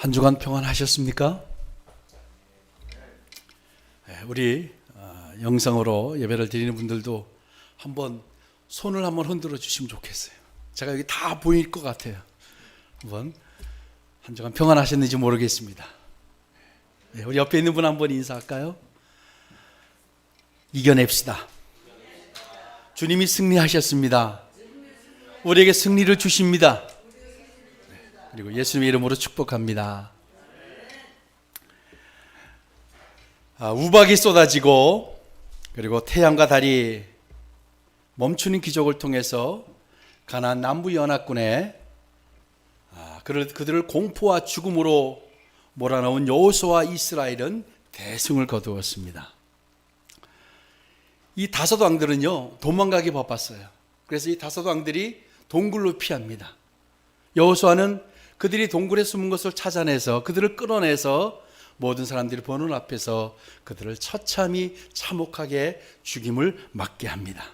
한 주간 평안하셨습니까? 네, 우리 어, 영상으로 예배를 드리는 분들도 한번 손을 한번 흔들어 주시면 좋겠어요. 제가 여기 다 보일 것 같아요. 한번 한 주간 평안하셨는지 모르겠습니다. 네, 우리 옆에 있는 분 한번 인사할까요? 이겨냅시다. 주님이 승리하셨습니다. 우리에게 승리를 주십니다. 그리고 예수님의 이름으로 축복합니다. 아, 우박이 쏟아지고 그리고 태양과 달이 멈추는 기적을 통해서 가나안 남부 연합군에 아, 그들을 공포와 죽음으로 몰아넣은 여호수아와 이스라엘은 대승을 거두었습니다. 이 다섯 왕들은요 도망가기 바빴어요. 그래서 이 다섯 왕들이 동굴로 피합니다. 여호수아는 그들이 동굴에 숨은 것을 찾아내서 그들을 끌어내서 모든 사람들이 보는 앞에서 그들을 처참히 참혹하게 죽임을 맞게 합니다.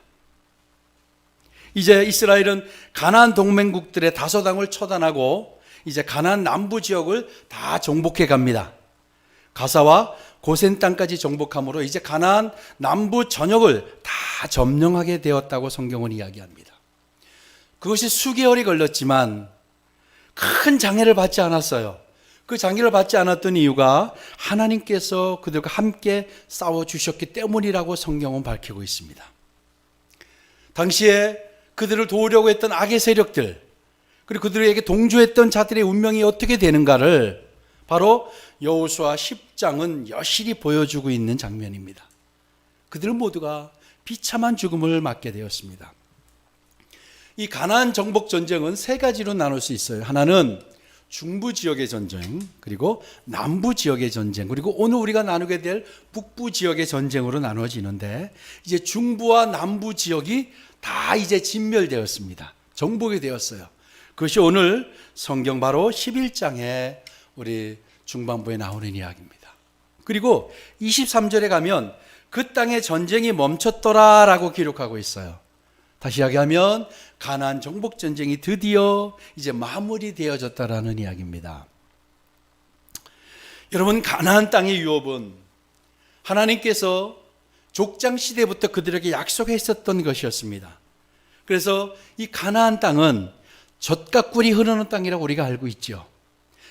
이제 이스라엘은 가나안 동맹국들의 다섯 왕을 처단하고 이제 가나안 남부 지역을 다 정복해 갑니다. 가사와 고센 땅까지 정복함으로 이제 가나안 남부 전역을 다 점령하게 되었다고 성경은 이야기합니다. 그것이 수개월이 걸렸지만 큰 장애를 받지 않았어요. 그 장애를 받지 않았던 이유가 하나님께서 그들과 함께 싸워 주셨기 때문이라고 성경은 밝히고 있습니다. 당시에 그들을 도우려고 했던 악의 세력들, 그리고 그들에게 동조했던 자들의 운명이 어떻게 되는가를 바로 여호수아 10장은 여실히 보여주고 있는 장면입니다. 그들 모두가 비참한 죽음을 맞게 되었습니다. 이 가나안 정복 전쟁은 세 가지로 나눌 수 있어요. 하나는 중부 지역의 전쟁, 그리고 남부 지역의 전쟁, 그리고 오늘 우리가 나누게 될 북부 지역의 전쟁으로 나눠지는데 이제 중부와 남부 지역이 다 이제 진멸되었습니다. 정복이 되었어요. 그것이 오늘 성경 바로 11장에 우리 중반부에 나오는 이야기입니다. 그리고 23절에 가면 그 땅에 전쟁이 멈췄더라라고 기록하고 있어요. 다시 이야기하면 가나안 정복 전쟁이 드디어 이제 마무리되어졌다라는 이야기입니다. 여러분 가나안 땅의 유업은 하나님께서 족장 시대부터 그들에게 약속했었던 것이었습니다. 그래서 이 가나안 땅은 젖과 꿀이 흐르는 땅이라고 우리가 알고 있죠.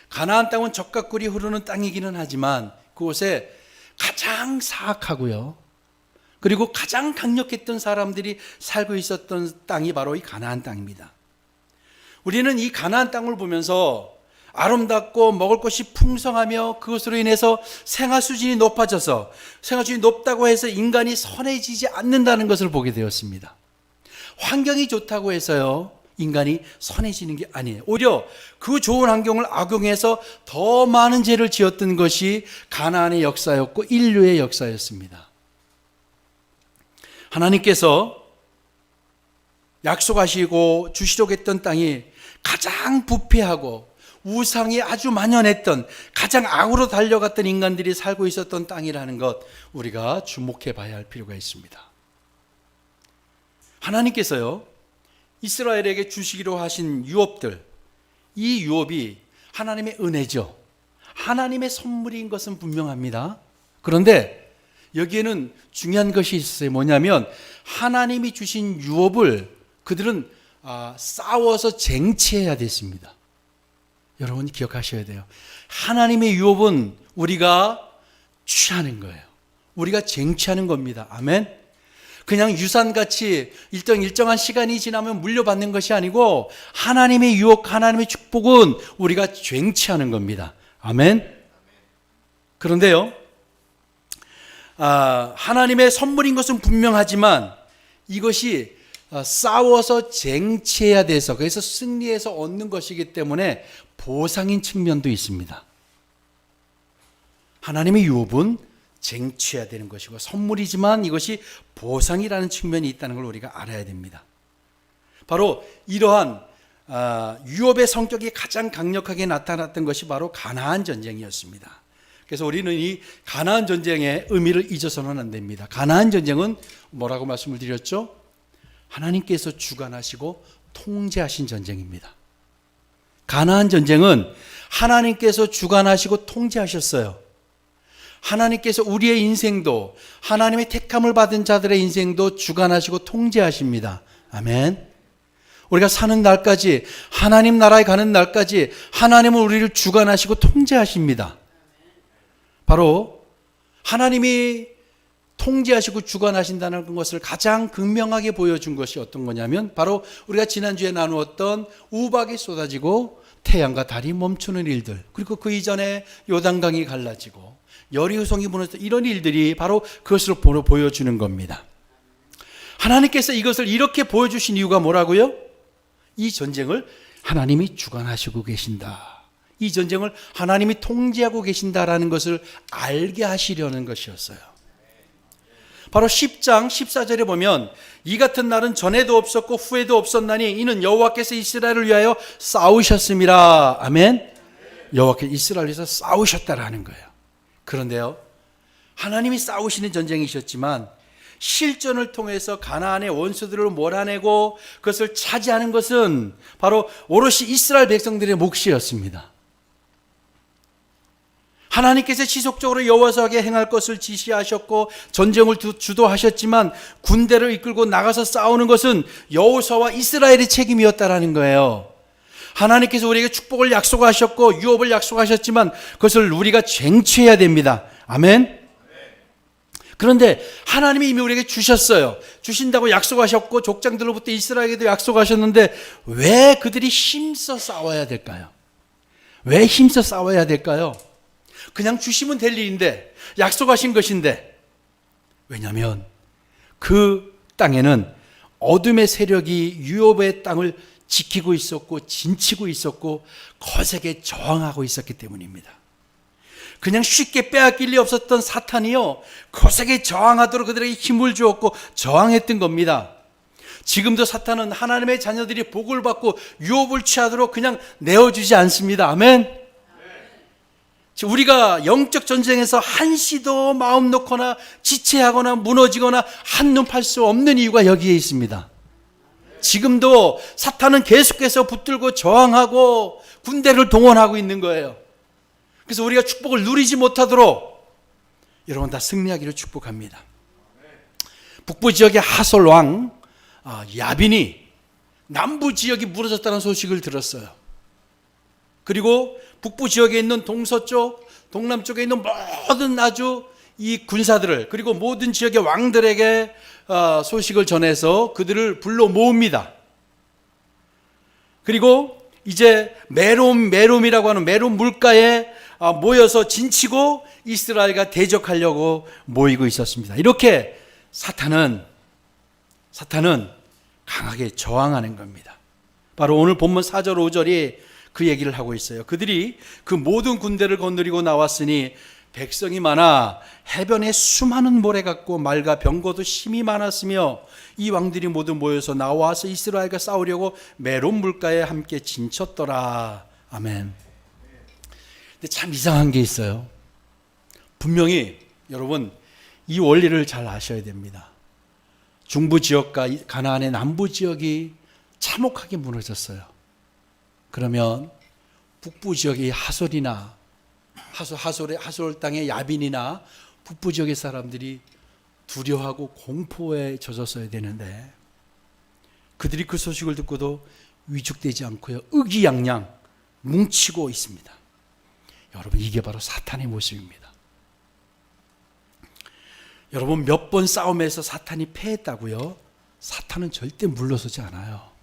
가나안 땅은 젖과 꿀이 흐르는 땅이기는 하지만 그곳에 가장 사악하고요. 그리고 가장 강력했던 사람들이 살고 있었던 땅이 바로 이 가나안 땅입니다. 우리는 이 가나안 땅을 보면서 아름답고 먹을 것이 풍성하며 그것으로 인해서 생활 수준이 높아져서 생활 수준이 높다고 해서 인간이 선해지지 않는다는 것을 보게 되었습니다. 환경이 좋다고 해서요. 인간이 선해지는 게 아니에요. 오히려 그 좋은 환경을 악용해서 더 많은 죄를 지었던 것이 가나안의 역사였고 인류의 역사였습니다. 하나님께서 약속하시고 주시려고 했던 땅이 가장 부패하고 우상이 아주 만연했던 가장 악으로 달려갔던 인간들이 살고 있었던 땅이라는 것 우리가 주목해 봐야 할 필요가 있습니다. 하나님께서요 이스라엘에게 주시기로 하신 유업들 이 유업이 하나님의 은혜죠. 하나님의 선물인 것은 분명합니다. 그런데 여기에는 중요한 것이 있어요. 뭐냐면 하나님이 주신 유업을 그들은 아, 싸워서 쟁취해야 됐습니다. 여러분 기억하셔야 돼요. 하나님의 유업은 우리가 취하는 거예요. 우리가 쟁취하는 겁니다. 아멘. 그냥 유산같이 일정 일정한 시간이 지나면 물려받는 것이 아니고 하나님의 유혹, 하나님의 축복은 우리가 쟁취하는 겁니다. 아멘. 그런데요, 아, 하나님의 선물인 것은 분명하지만 이것이 아, 싸워서 쟁취해야 돼서 그래서 승리해서 얻는 것이기 때문에 보상인 측면도 있습니다. 하나님의 유업은 쟁취해야 되는 것이고 선물이지만 이것이 보상이라는 측면이 있다는 걸 우리가 알아야 됩니다. 바로 이러한 아, 유업의 성격이 가장 강력하게 나타났던 것이 바로 가나안 전쟁이었습니다. 그래서 우리는 이 가나안 전쟁의 의미를 잊어서는 안 됩니다. 가나안 전쟁은 뭐라고 말씀을 드렸죠? 하나님께서 주관하시고 통제하신 전쟁입니다. 가나안 전쟁은 하나님께서 주관하시고 통제하셨어요. 하나님께서 우리의 인생도 하나님의 택함을 받은 자들의 인생도 주관하시고 통제하십니다. 아멘. 우리가 사는 날까지 하나님 나라에 가는 날까지 하나님은 우리를 주관하시고 통제하십니다. 바로 하나님이 통제하시고 주관하신다는 것을 가장 극명하게 보여준 것이 어떤 거냐면 바로 우리가 지난주에 나누었던 우박이 쏟아지고 태양과 달이 멈추는 일들 그리고 그 이전에 요단강이 갈라지고 여리우성이 무너져 이런 일들이 바로 보러 보여주는 겁니다. 하나님께서 이것을 이렇게 보여주신 이유가 뭐라고요? 이 전쟁을 하나님이 주관하시고 계신다. 이 전쟁을 하나님이 통제하고 계신다라는 것을 알게 하시려는 것이었어요. 바로 10장 14절에 보면 이 같은 날은 전에도 없었고 후에도 없었나니 이는 여호와께서 이스라엘을 위하여 싸우셨음이라. 아멘. 여호와께서 이스라엘을 위해서 싸우셨다라는 거예요. 그런데요. 하나님이 싸우시는 전쟁이셨지만 실전을 통해서 가나안의 원수들을 몰아내고 그것을 차지하는 것은 바로 오롯이 이스라엘 백성들의 몫이었습니다. 하나님께서 지속적으로 여호와서하게 행할 것을 지시하셨고 전쟁을 주도하셨지만 군대를 이끌고 나가서 싸우는 것은 여호사와 이스라엘의 책임이었다라는 거예요. 하나님께서 우리에게 축복을 약속하셨고 유업을 약속하셨지만 그것을 우리가 쟁취해야 됩니다. 아멘. 그런데 하나님이 이미 우리에게 주셨어요. 주신다고 약속하셨고 족장들로부터 이스라엘에게도 약속하셨는데 왜 그들이 힘써 싸워야 될까요? 왜 힘써 싸워야 될까요? 그냥 주시면 될 일인데 약속하신 것인데 왜냐하면 그 땅에는 어둠의 세력이 유업의 땅을 지키고 있었고 진치고 있었고 거세게 저항하고 있었기 때문입니다. 그냥 쉽게 빼앗길 리 없었던 사탄이요 거세게 저항하도록 그들에게 힘을 주었고 저항했던 겁니다. 지금도 사탄은 하나님의 자녀들이 복을 받고 유업을 취하도록 그냥 내어주지 않습니다. 아멘. 우리가 영적 전쟁에서 한시도 마음 놓거나 지체하거나 무너지거나 한눈 팔 수 없는 이유가 여기에 있습니다. 지금도 사탄은 계속해서 붙들고 저항하고 군대를 동원하고 있는 거예요. 그래서 우리가 축복을 누리지 못하도록 여러분 다 승리하기를 축복합니다. 북부 지역의 하솔 왕 아, 야빈이 남부 지역이 무너졌다는 소식을 들었어요. 그리고 북부 지역에 있는 동서쪽, 동남쪽에 있는 모든 아주 이 군사들을 그리고 모든 지역의 왕들에게 어, 소식을 전해서 그들을 불러 모읍니다. 그리고 이제 메롬 메롬이라고 하는 메롬 물가에 어, 모여서 진치고 이스라엘과 대적하려고 모이고 있었습니다. 이렇게 사탄은 사탄은 강하게 저항하는 겁니다. 바로 오늘 본문 4절 5절이 그 얘기를 하고 있어요. 그들이 그 모든 군대를 건드리고 나왔으니 백성이 많아 해변에 수많은 모래 같고 말과 병거도 심이 많았으며 이 왕들이 모두 모여서 나와서 이스라엘과 싸우려고 메론 물가에 함께 진쳤더라. 아멘. 근데 참 이상한 게 있어요. 분명히 여러분 이 원리를 잘 아셔야 됩니다. 중부 지역과 가나안의 남부 지역이 참혹하게 무너졌어요. 그러면 북부 지역의 하솔이나 하솔 하솔의 하솔 땅의 야빈이나 북부 지역의 사람들이 두려워하고 공포에 젖었어야 되는데 그들이 그 소식을 듣고도 위축되지 않고요. 의기양양 뭉치고 있습니다. 여러분 이게 바로 사탄의 모습입니다. 여러분 몇 번 싸움에서 사탄이 패했다고요? 사탄은 절대 물러서지 않아요.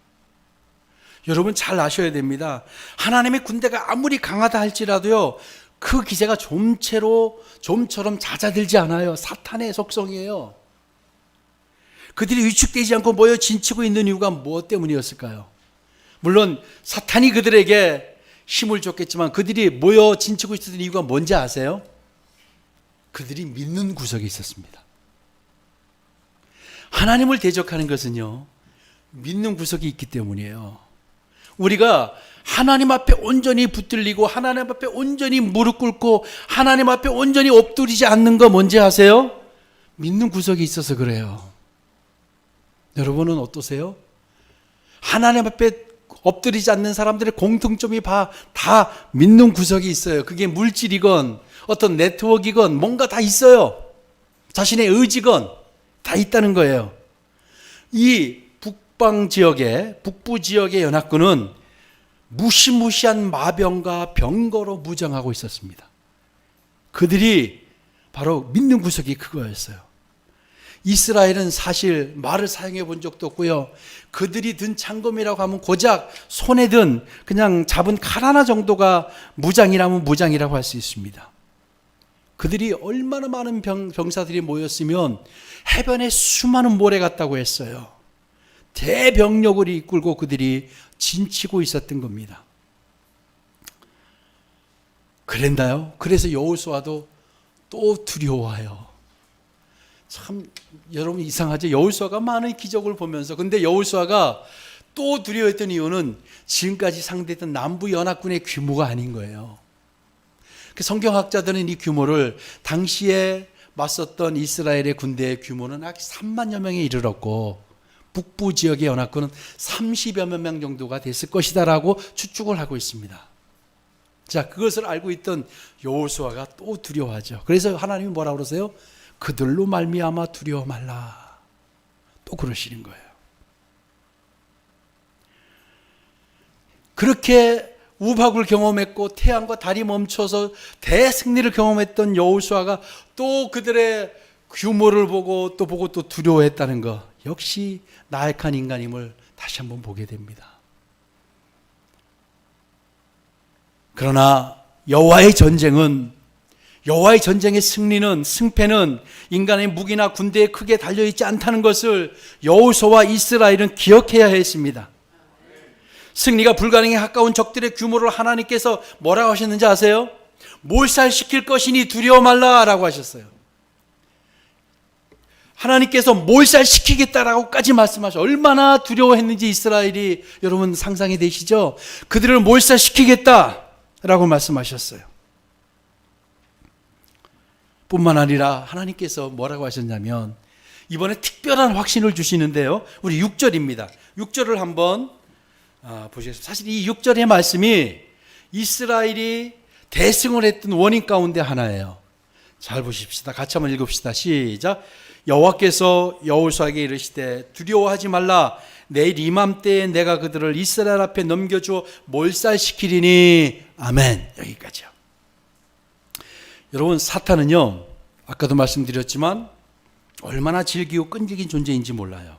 여러분 잘 아셔야 됩니다. 하나님의 군대가 아무리 강하다 할지라도요, 그 기세가 좀채로, 좀처럼 잦아들지 않아요. 사탄의 속성이에요. 그들이 위축되지 않고 모여 진치고 있는 이유가 무엇 때문이었을까요? 물론 사탄이 그들에게 힘을 줬겠지만 그들이 모여 진치고 있었던 이유가 뭔지 아세요? 그들이 믿는 구석이 있었습니다. 하나님을 대적하는 것은요, 믿는 구석이 있기 때문이에요. 우리가 하나님 앞에 온전히 붙들리고 하나님 앞에 온전히 무릎 꿇고 하나님 앞에 온전히 엎드리지 않는 거 뭔지 아세요? 믿는 구석이 있어서 그래요. 여러분은 어떠세요? 하나님 앞에 엎드리지 않는 사람들의 공통점이 바- 다 믿는 구석이 있어요. 그게 물질이건 어떤 네트워크이건 뭔가 다 있어요. 자신의 의지건 다 있다는 거예요. 이 북방 지역의 북부 지역의 연합군은 무시무시한 마병과 병거로 무장하고 있었습니다. 그들이 바로 믿는 구석이 그거였어요. 이스라엘은 사실 말을 사용해 본 적도 없고요. 그들이 든 창검이라고 하면 고작 손에 든 그냥 잡은 칼 하나 정도가 무장이라면 무장이라고 할 수 있습니다. 그들이 얼마나 많은 병, 병사들이 모였으면 해변에 수많은 모래 같다고 했어요. 대병력을 이끌고 그들이 진치고 있었던 겁니다. 그랬나요? 그래서 여호수아도 또 두려워해요. 참 여러분 이상하죠. 여호수아가 많은 기적을 보면서 근데 여호수아가 또 두려워했던 이유는 지금까지 상대했던 남부 연합군의 규모가 아닌 거예요. 그 성경학자들은 이 규모를 당시에 맞섰던 이스라엘의 군대의 규모는 약 3만여 명에 이르렀고 북부 지역의 연합군은 30여 명 정도가 됐을 것이다라고 추측을 하고 있습니다. 자, 그것을 알고 있던 여호수아가 또 두려워하죠. 그래서 하나님이 뭐라 그러세요? 그들로 말미암아 두려워 말라. 또 그러시는 거예요. 그렇게 우박을 경험했고 태양과 달이 멈춰서 대승리를 경험했던 여호수아가 또 그들의 규모를 보고 또 보고 또 두려워했다는 것. 역시 나약한 인간임을 다시 한번 보게 됩니다. 그러나 여호와의 전쟁은 여호와의 전쟁의 승리는 승패는 인간의 무기나 군대에 크게 달려 있지 않다는 것을 여호수아와 이스라엘은 기억해야 했습니다. 승리가 불가능에 가까운 적들의 규모를 하나님께서 뭐라고 하셨는지 아세요? 몰살시킬 것이니 두려워 말라라고 하셨어요. 하나님께서 몰살시키겠다라고까지 말씀하셔. 얼마나 두려워했는지 이스라엘이 여러분 상상이 되시죠? 그들을 몰살시키겠다라고 말씀하셨어요. 뿐만 아니라 하나님께서 뭐라고 하셨냐면 이번에 특별한 확신을 주시는데요. 우리 6절입니다. 6절을 한번 아, 보시겠습니다. 사실 이 6절의 말씀이 이스라엘이 대승을 했던 원인 가운데 하나예요. 잘 보십시다. 같이 한번 읽읍시다. 시작. 여호와께서 여호수아에게 이르시되 두려워하지 말라. 내일 이맘때에 내가 그들을 이스라엘 앞에 넘겨주어 몰살시키리니 아멘. 여기까지요. 여러분 사탄은요. 아까도 말씀드렸지만 얼마나 질기고 끈질긴 존재인지 몰라요.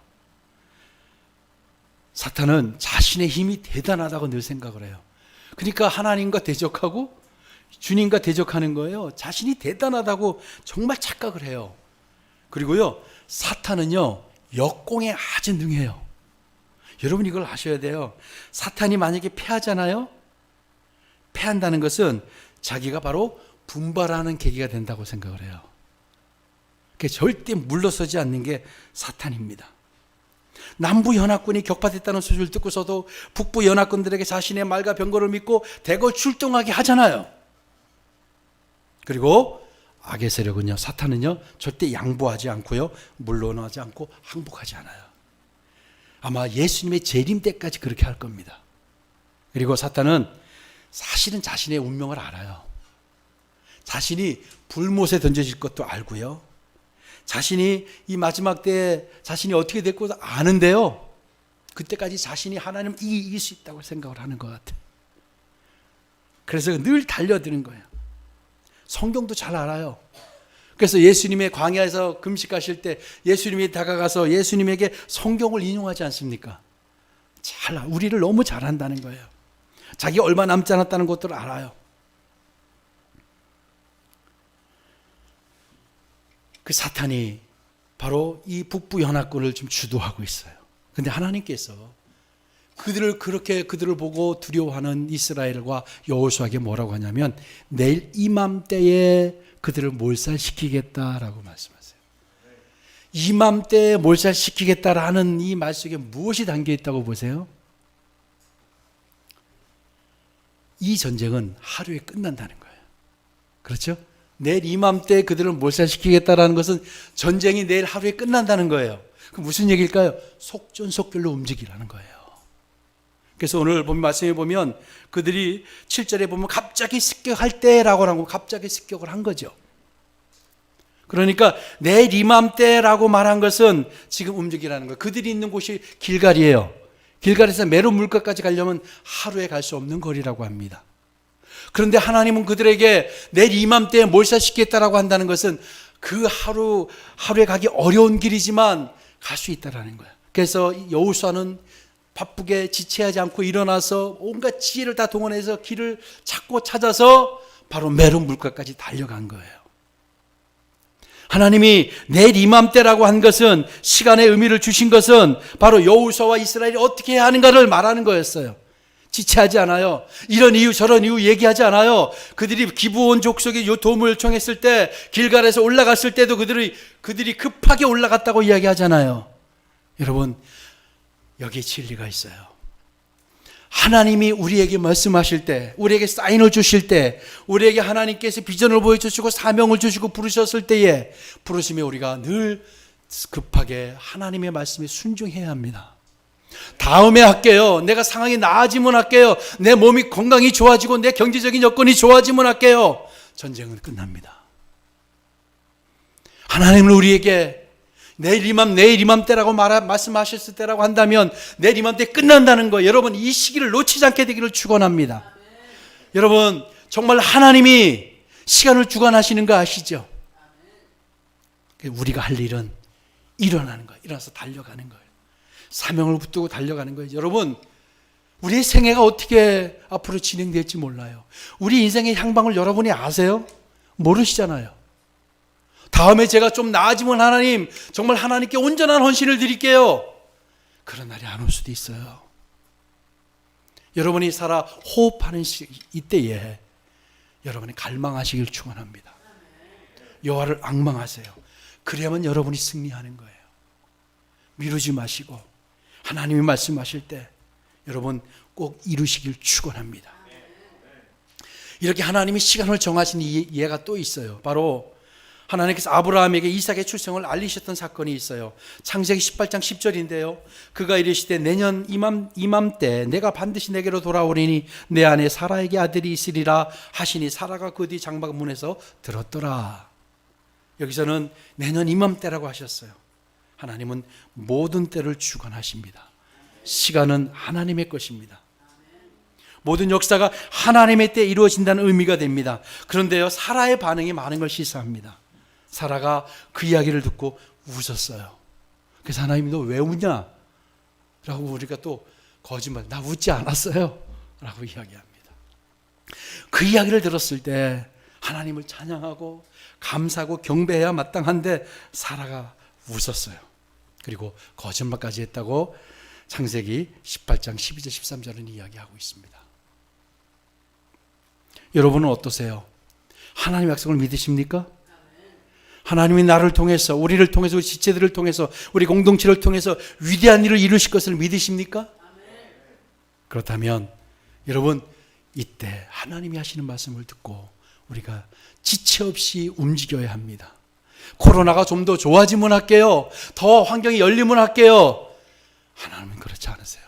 사탄은 자신의 힘이 대단하다고 늘 생각을 해요. 그러니까 하나님과 대적하고 주님과 대적하는 거예요. 자신이 대단하다고 정말 착각을 해요. 그리고요, 사탄은요, 역공에 아주 능해요. 여러분 이걸 아셔야 돼요. 사탄이 만약에 패하잖아요? 패한다는 것은 자기가 바로 분발하는 계기가 된다고 생각을 해요. 그게 절대 물러서지 않는 게 사탄입니다. 남부 연합군이 격파됐다는 소식을 듣고서도 북부 연합군들에게 자신의 말과 병거를 믿고 대거 출동하게 하잖아요. 그리고 악의 세력은요, 사탄은요, 절대 양보하지 않고요, 물러나지 않고 항복하지 않아요. 아마 예수님의 재림 때까지 그렇게 할 겁니다. 그리고 사탄은 사실은 자신의 운명을 알아요. 자신이 불못에 던져질 것도 알고요. 자신이 이 마지막 때에 자신이 어떻게 될 것도 아는데요. 그때까지 자신이 하나님 이길 수 있다고 생각을 하는 것 같아요. 그래서 늘 달려드는 거예요. 성경도 잘 알아요. 그래서 예수님의 광야에서 금식하실 때 예수님이 다가가서 예수님에게 성경을 인용하지 않습니까? 잘, 우리를 너무 잘 한다는 거예요. 자기 얼마 남지 않았다는 것들을 알아요. 그 사탄이 바로 이 북부 연합군을 좀 주도하고 있어요. 근데 하나님께서 그들을 그렇게 그들을 보고 두려워하는 이스라엘과 여호수아에게 뭐라고 하냐면 내일 이맘때에 그들을 몰살시키겠다라고 말씀하세요. 이맘때에 몰살시키겠다라는 이 말 속에 무엇이 담겨 있다고 보세요? 이 전쟁은 하루에 끝난다는 거예요. 그렇죠? 내일 이맘때 그들을 몰살시키겠다라는 것은 전쟁이 내일 하루에 끝난다는 거예요. 그 무슨 얘기일까요? 속전속결로 움직이라는 거예요. 그래서 오늘 본 말씀에 보면 그들이 7절에 보면 갑자기 습격할 때라고 하고 갑자기 습격을 한 거죠. 그러니까 내일 이맘때라고 말한 것은 지금 움직이라는 거예요. 그들이 있는 곳이 길갈이에요. 길갈에서 메론 물가까지 가려면 하루에 갈 수 없는 거리라고 합니다. 그런데 하나님은 그들에게 내일 이맘때에 몰살시키겠다라고 한다는 것은 그 하루 하루에 가기 어려운 길이지만 갈 수 있다라는 거예요. 그래서 여호수아는 바쁘게 지체하지 않고 일어나서 온갖 지혜를 다 동원해서 길을 찾고 찾아서 바로 메론 물가까지 달려간 거예요. 하나님이 내일 이맘때라고 한 것은 시간의 의미를 주신 것은 바로 여호수아와 이스라엘이 어떻게 해야 하는가를 말하는 거였어요. 지체하지 않아요. 이런 이유 저런 이유 얘기하지 않아요. 그들이 기부온 족속이 요 도움을 요청했을 때 길갈에서 올라갔을 때도 그들이 그들이 급하게 올라갔다고 이야기하잖아요. 여러분 여기에 진리가 있어요. 하나님이 우리에게 말씀하실 때, 우리에게 사인을 주실 때, 우리에게 하나님께서 비전을 보여주시고 사명을 주시고 부르셨을 때에 부르심에 우리가 늘 급하게 하나님의 말씀에 순종해야 합니다. 다음에 할게요. 내가 상황이 나아지면 할게요. 내 몸이 건강이 좋아지고 내 경제적인 여건이 좋아지면 할게요. 전쟁은 끝납니다. 하나님은 우리에게 내일 이맘 내일 이맘때라고 말하, 말씀하셨을 때라고 한다면 내일 이맘때 끝난다는 거 여러분 이 시기를 놓치지 않게 되기를 축원합니다. 여러분 정말 하나님이 시간을 주관하시는 거 아시죠? 우리가 할 일은 일어나는 거예요. 일어나서 달려가는 거예요. 사명을 붙들고 달려가는 거예요. 여러분 우리의 생애가 어떻게 앞으로 진행될지 몰라요. 우리 인생의 향방을 여러분이 아세요? 모르시잖아요. 다음에 제가 좀 나아지면 하나님, 정말 하나님께 온전한 헌신을 드릴게요. 그런 날이 안 올 수도 있어요. 여러분이 살아 호흡하는 시, 이때에 여러분이 갈망하시길 축원합니다. 여호와를 악망하세요. 그래야만 여러분이 승리하는 거예요. 미루지 마시고 하나님이 말씀하실 때 여러분 꼭 이루시길 축원합니다. 이렇게 하나님이 시간을 정하신 이해가 또 있어요. 바로 하나님께서 아브라함에게 이삭의 출생을 알리셨던 사건이 있어요. 창세기 18장 10절인데요. 그가 이르시되 내년 이맘 이맘때 내가 반드시 내게로 돌아오리니 내 안에 사라에게 아들이 있으리라 하시니 사라가 그 뒤 장막 문에서 들었더라. 여기서는 내년 이맘때라고 하셨어요. 하나님은 모든 때를 주관하십니다. 시간은 하나님의 것입니다. 모든 역사가 하나님의 때 이루어진다는 의미가 됩니다. 그런데요, 사라의 반응이 많은 걸 시사합니다. 사라가 그 이야기를 듣고 웃었어요. 그래서 하나님이 너왜 웃냐? 라고 우리가 또 거짓말, 나 웃지 않았어요. 라고 이야기합니다. 그 이야기를 들었을 때 하나님을 찬양하고 감사하고 경배해야 마땅한데 사라가 웃었어요. 그리고 거짓말까지 했다고 창세기 18장 12절 13절은 이야기하고 있습니다. 여러분은 어떠세요? 하나님의 약속을 믿으십니까? 하나님이 나를 통해서 우리를 통해서 우리 지체들을 통해서 우리 공동체를 통해서 위대한 일을 이루실 것을 믿으십니까? 그렇다면 여러분 이때 하나님이 하시는 말씀을 듣고 우리가 지체 없이 움직여야 합니다. 코로나가 좀 더 좋아지면 할게요. 더 환경이 열리면 할게요. 하나님은 그렇지 않으세요.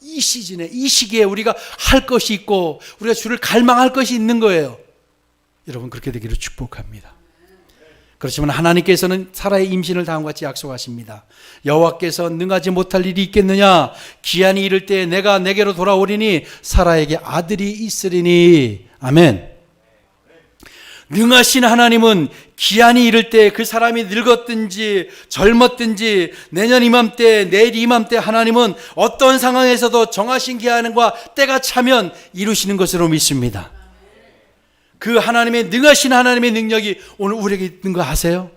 이 시즌에 이 시기에 우리가 할 것이 있고 우리가 주를 갈망할 것이 있는 거예요. 여러분 그렇게 되기를 축복합니다. 그렇지만 하나님께서는 사라의 임신을 다음과 같이 약속하십니다. 여호와께서 능하지 못할 일이 있겠느냐? 기한이 이를 때 내가 내게로 돌아오리니 사라에게 아들이 있으리니. 아멘. 능하신 하나님은 기한이 이를 때 그 사람이 늙었든지 젊었든지 내년 이맘때 내일 이맘때 하나님은 어떤 상황에서도 정하신 기한과 때가 차면 이루시는 것으로 믿습니다. 그 하나님의 능하신 하나님의 능력이 오늘 우리에게 있는 거 아세요?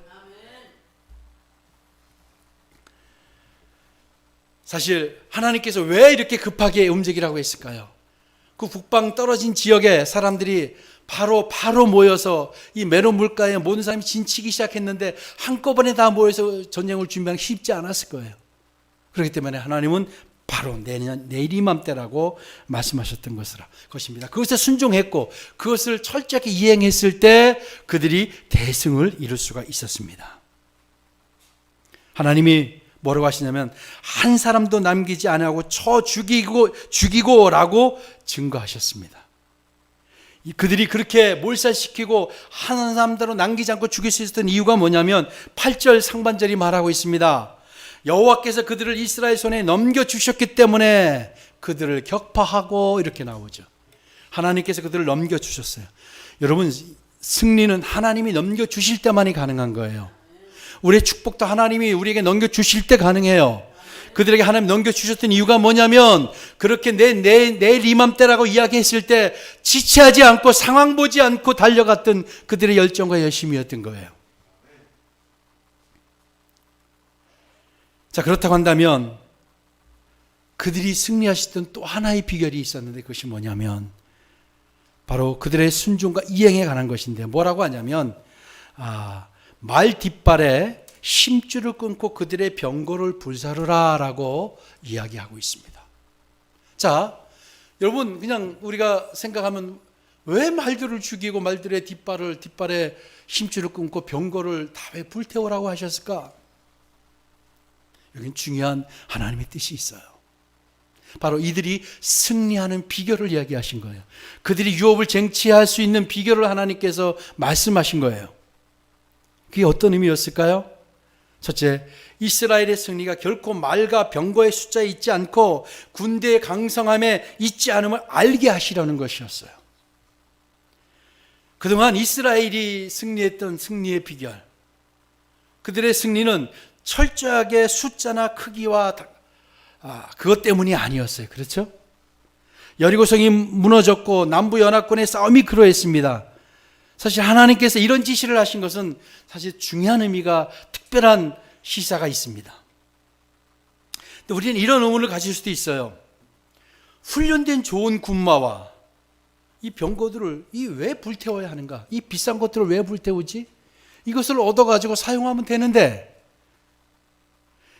사실 하나님께서 왜 이렇게 급하게 움직이라고 했을까요? 그 북방 떨어진 지역에 사람들이 바로 바로 모여서 이 메론 물가에 모든 사람이 진치기 시작했는데 한꺼번에 다 모여서 전쟁을 준비하기 쉽지 않았을 거예요. 그렇기 때문에 하나님은 바로 내년 내일 이맘때라고 말씀하셨던 것이라 것입니다. 그것에 순종했고 그것을 철저하게 이행했을 때 그들이 대승을 이룰 수가 있었습니다. 하나님이 뭐라고 하시냐면 한 사람도 남기지 아니하고 쳐 죽이고 죽이고라고 증거하셨습니다. 이 그들이 그렇게 몰살시키고 한 사람대로 남기지 않고 죽일 수 있었던 이유가 뭐냐면 8절 상반절이 말하고 있습니다. 여호와께서 그들을 이스라엘 손에 넘겨 주셨기 때문에 그들을 격파하고 이렇게 나오죠. 하나님께서 그들을 넘겨 주셨어요. 여러분 승리는 하나님이 넘겨 주실 때만이 가능한 거예요. 우리의 축복도 하나님이 우리에게 넘겨 주실 때 가능해요. 그들에게 하나님 넘겨 주셨던 이유가 뭐냐면 그렇게 내 내내 리맘때라고 이야기했을 때 지체하지 않고 상황 보지 않고 달려갔던 그들의 열정과 열심이었던 거예요. 자, 그렇다고 한다면 그들이 승리하셨던 또 하나의 비결이 있었는데 그것이 뭐냐면 바로 그들의 순종과 이행에 관한 것인데 뭐라고 하냐면 아, 말 뒷발에 심줄을 끊고 그들의 병거를 불사르라라고 이야기하고 있습니다. 자, 여러분 그냥 우리가 생각하면 왜 말들을 죽이고 말들의 뒷발을 뒷발에 심줄을 끊고 병거를 다 왜 불태우라고 하셨을까? 여긴 중요한 하나님의 뜻이 있어요. 바로 이들이 승리하는 비결을 이야기하신 거예요. 그들이 유업을 쟁취할 수 있는 비결을 하나님께서 말씀하신 거예요. 그게 어떤 의미였을까요? 첫째, 이스라엘의 승리가 결코 말과 병거의 숫자에 있지 않고 군대의 강성함에 있지 않음을 알게 하시려는 것이었어요. 그동안 이스라엘이 승리했던 승리의 비결, 그들의 승리는 철저하게 숫자나 크기와 아, 그것 때문이 아니었어요. 그렇죠? 여리고성이 무너졌고 남부 연합군의 싸움이 그러했습니다. 사실 하나님께서 이런 지시를 하신 것은 사실 중요한 의미가 특별한 시사가 있습니다. 근데 우리는 이런 의문을 가질 수도 있어요. 훈련된 좋은 군마와 이 병거들을 이 왜 불태워야 하는가? 이 비싼 것들을 왜 불태우지? 이것을 얻어 가지고 사용하면 되는데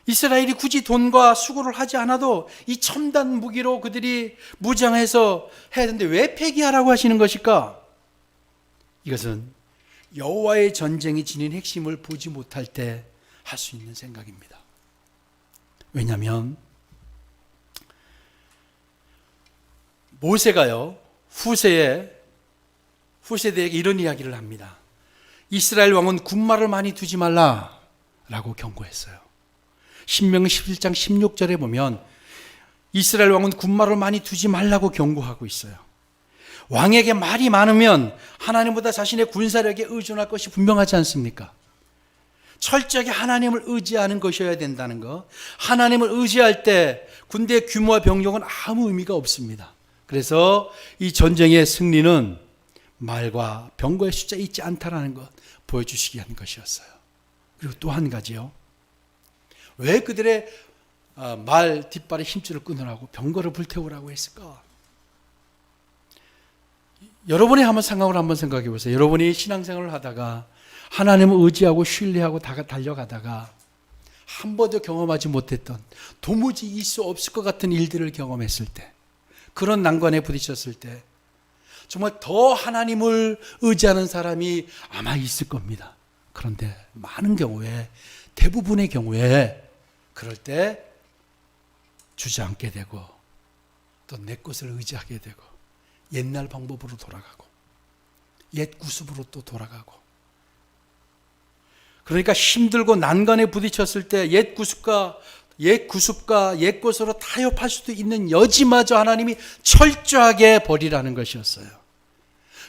이스라엘이 굳이 돈과 수고를 하지 않아도 이 첨단 무기로 그들이 무장해서 해야 되는데 왜 폐기하라고 하시는 것일까? 이것은 여호와의 전쟁이 지닌 핵심을 보지 못할 때 할 수 있는 생각입니다. 왜냐하면 모세가요 후세에 후세대에게 이런 이야기를 합니다. 이스라엘 왕은 군마를 많이 두지 말라라고 경고했어요. 신명 11장 16절에 보면 이스라엘 왕은 군마를 많이 두지 말라고 경고하고 있어요. 왕에게 말이 많으면 하나님보다 자신의 군사력에 의존할 것이 분명하지 않습니까? 철저하게 하나님을 의지하는 것이어야 된다는 거. 하나님을 의지할 때 군대의 규모와 병력은 아무 의미가 없습니다. 그래서 이 전쟁의 승리는 말과 병거의 숫자에 있지 않다라는 것 보여주시기 위한 것이었어요. 그리고 또 한 가지요. 왜 그들의 어, 말 뒷발에 힘줄을 끊으라고 병거를 불태우라고 했을까? 여러분이 한번 상황을 한번 생각해 보세요. 여러분이 신앙생활을 하다가 하나님을 의지하고 신뢰하고 다 달려가다가 한 번도 경험하지 못했던 도무지 있을 수 없을 것 같은 일들을 경험했을 때 그런 난관에 부딪혔을 때 정말 더 하나님을 의지하는 사람이 아마 있을 겁니다. 그런데 많은 경우에 대부분의 경우에 그럴 때 주저앉게 되고 또 내 것을 의지하게 되고 옛날 방법으로 돌아가고 옛 구습으로 또 돌아가고 그러니까 힘들고 난간에 부딪혔을 때 옛 구습과 옛 구습과 옛 것으로 타협할 수도 있는 여지마저 하나님이 철저하게 버리라는 것이었어요.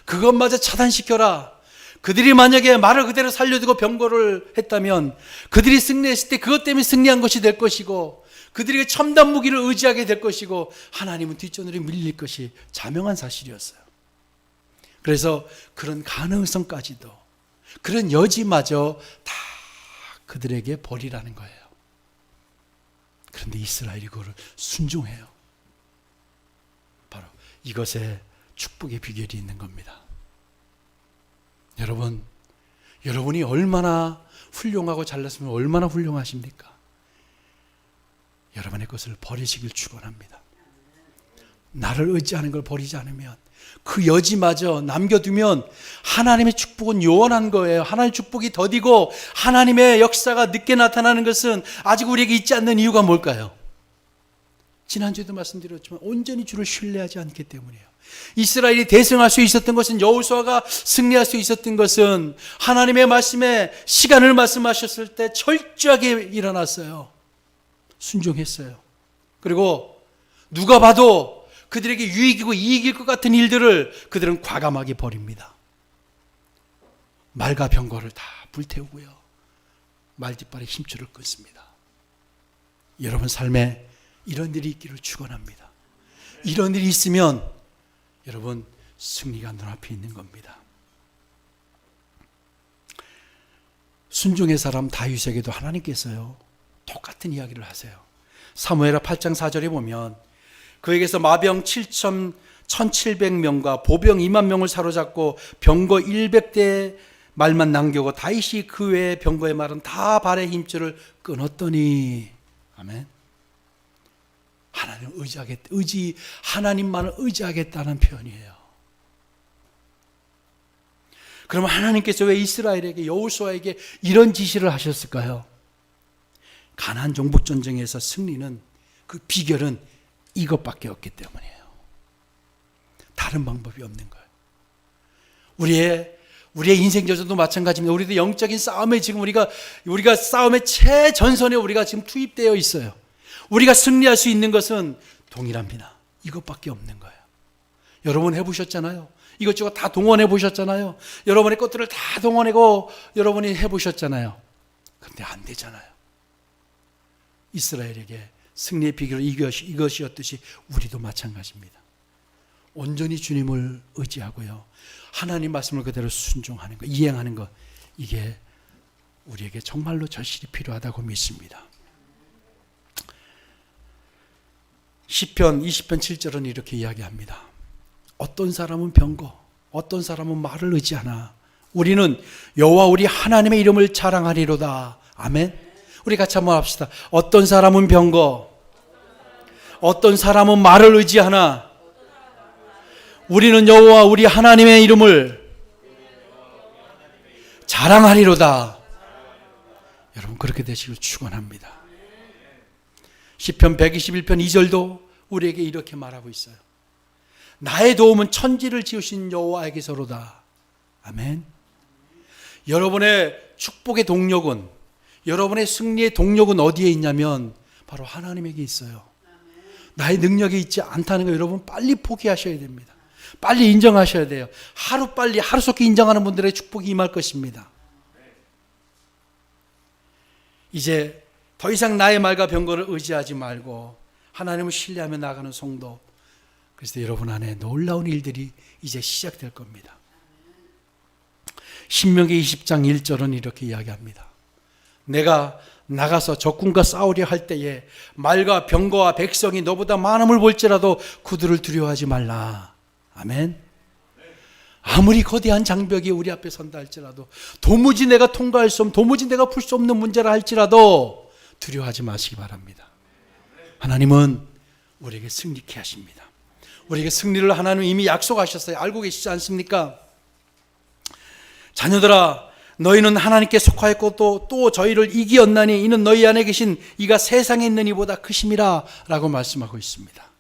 그것마저 차단시켜라. 그들이 만약에 말을 그대로 살려두고 병거를 했다면 그들이 승리했을 때 그것 때문에 승리한 것이 될 것이고 그들에게 첨단 무기를 의지하게 될 것이고 하나님은 뒷전으로 밀릴 것이 자명한 사실이었어요. 그래서 그런 가능성까지도 그런 여지마저 다 그들에게 버리라는 거예요. 그런데 이스라엘이 그거를 순종해요. 바로 이것에 축복의 비결이 있는 겁니다. 여러분, 여러분이 얼마나 훌륭하고 잘났으면 얼마나 훌륭하십니까? 여러분의 것을 버리시길 축원합니다. 나를 의지하는 걸 버리지 않으면 그 여지마저 남겨두면 하나님의 축복은 요원한 거예요. 하나님의 축복이 더디고 하나님의 역사가 늦게 나타나는 것은 아직 우리에게 있지 않는 이유가 뭘까요? 지난주에도 말씀드렸지만 온전히 주를 신뢰하지 않기 때문이에요. 이스라엘이 대승할 수 있었던 것은 여호수아가 승리할 수 있었던 것은 하나님의 말씀에 시간을 말씀하셨을 때 철저하게 일어났어요. 순종했어요. 그리고 누가 봐도 그들에게 유익이고 이익일 것 같은 일들을 그들은 과감하게 버립니다. 말과 병거를 다 불태우고요. 말뒷발에 힘줄을 끊습니다. 여러분 삶에 이런 일이 있기를 축원합니다. 이런 일이 있으면 여러분 승리가 눈앞에 있는 겁니다. 순종의 사람 다윗에게도 하나님께서요 똑같은 이야기를 하세요. 사무엘하 8장 4절에 보면 그에게서 마병 7천 1700명과 보병 2만 명을 사로잡고 병거 100대 말만 남겨고 다윗이 그 외의 병거의 말은 다 발의 힘줄을 끊었더니 아멘. 하나님 의지하겠 의지 하나님만을 의지하겠다는 표현이에요. 그러면 하나님께서 왜 이스라엘에게 여호수아에게 이런 지시를 하셨을까요? 가나안 정복 전쟁에서 승리는 그 비결은 이것밖에 없기 때문이에요. 다른 방법이 없는 거예요. 우리의 우리의 인생 저전도 마찬가지입니다. 우리도 영적인 싸움에 지금 우리가 우리가 싸움의 최전선에 우리가 지금 투입되어 있어요. 우리가 승리할 수 있는 것은 동일합니다. 이것밖에 없는 거예요. 여러분 해보셨잖아요. 이것저것 다 동원해 보셨잖아요. 여러분의 것들을 다 동원하고 여러분이 해보셨잖아요. 근데 안 되잖아요. 이스라엘에게 승리의 비결은 이것이, 이것이었듯이 우리도 마찬가지입니다. 온전히 주님을 의지하고요. 하나님 말씀을 그대로 순종하는 것, 이행하는 것, 이게 우리에게 정말로 절실히 필요하다고 믿습니다. 10편 20편 7절은 이렇게 이야기합니다. 어떤 사람은 병거, 어떤 사람은 말을 의지하나 우리는 여호와 우리 하나님의 이름을 자랑하리로다. 아멘. 우리 같이 한번 합시다. 어떤 사람은 병거, 어떤 사람은 말을 의지하나 우리는 여호와 우리 하나님의 이름을 자랑하리로다. 여러분 그렇게 되시길 축원합니다. 시편 121편 2절도 우리에게 이렇게 말하고 있어요. 나의 도움은 천지를 지으신 여호와에게서로다. 아멘. 여러분의 축복의 동력은 여러분의 승리의 동력은 어디에 있냐면 바로 하나님에게 있어요. 나의 능력이 있지 않다는 거 여러분 빨리 포기하셔야 됩니다. 빨리 인정하셔야 돼요. 하루 빨리 하루속히 인정하는 분들의 축복이 임할 것입니다. 이제 더 이상 나의 말과 병거를 의지하지 말고 하나님을 신뢰하며 나가는 성도. 그래서 여러분 안에 놀라운 일들이 이제 시작될 겁니다. 신명기 20장 1절은 이렇게 이야기합니다. 내가 나가서 적군과 싸우려 할 때에 말과 병거와 백성이 너보다 많음을 볼지라도 그들을 두려워하지 말라. 아멘. 아무리 거대한 장벽이 우리 앞에 선다 할지라도 도무지 내가 통과할 수 없는 도무지 내가 풀 수 없는 문제라 할지라도 두려워하지 마시기 바랍니다. 하나님은 우리에게 승리케 하십니다. 우리에게 승리를 하나님 이미 약속하셨어요. 알고 계시지 않습니까? 자녀들아 너희는 하나님께 속하였고 또, 또 저희를 이기었나니 이는 너희 안에 계신 이가 세상에 있는 이보다 크심이라 라고 말씀하고 있습니다.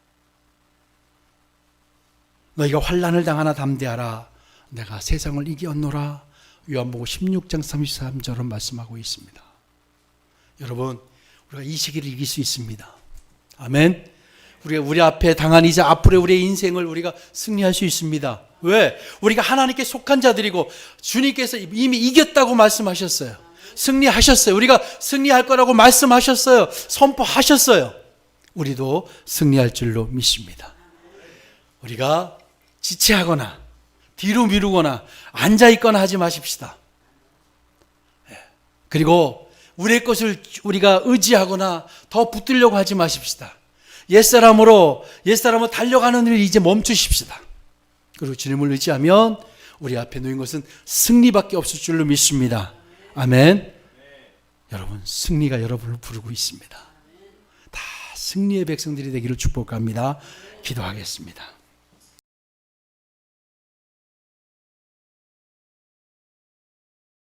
너희가 환란을 당하나 담대하라 내가 세상을 이기었노라 요한복음 16장 33절은 말씀하고 있습니다. 여러분 우리가 이 시기를 이길 수 있습니다. 아멘. 우리가 우리 앞에 당한 이제 앞으로 우리의 인생을 우리가 승리할 수 있습니다. 왜? 우리가 하나님께 속한 자들이고 주님께서 이미 이겼다고 말씀하셨어요. 승리하셨어요. 우리가 승리할 거라고 말씀하셨어요. 선포하셨어요. 우리도 승리할 줄로 믿습니다. 우리가 지체하거나 뒤로 미루거나 앉아 있거나 하지 마십시다. 예. 그리고 우리의 것을 우리가 의지하거나 더 붙들려고 하지 마십시다. 옛사람으로 옛사람으로 달려가는 일을 이제 멈추십시다. 그리고 주님을 의지하면 우리 앞에 놓인 것은 승리밖에 없을 줄로 믿습니다. 아멘. 여러분 승리가 여러분을 부르고 있습니다. 다 승리의 백성들이 되기를 축복합니다. 기도하겠습니다.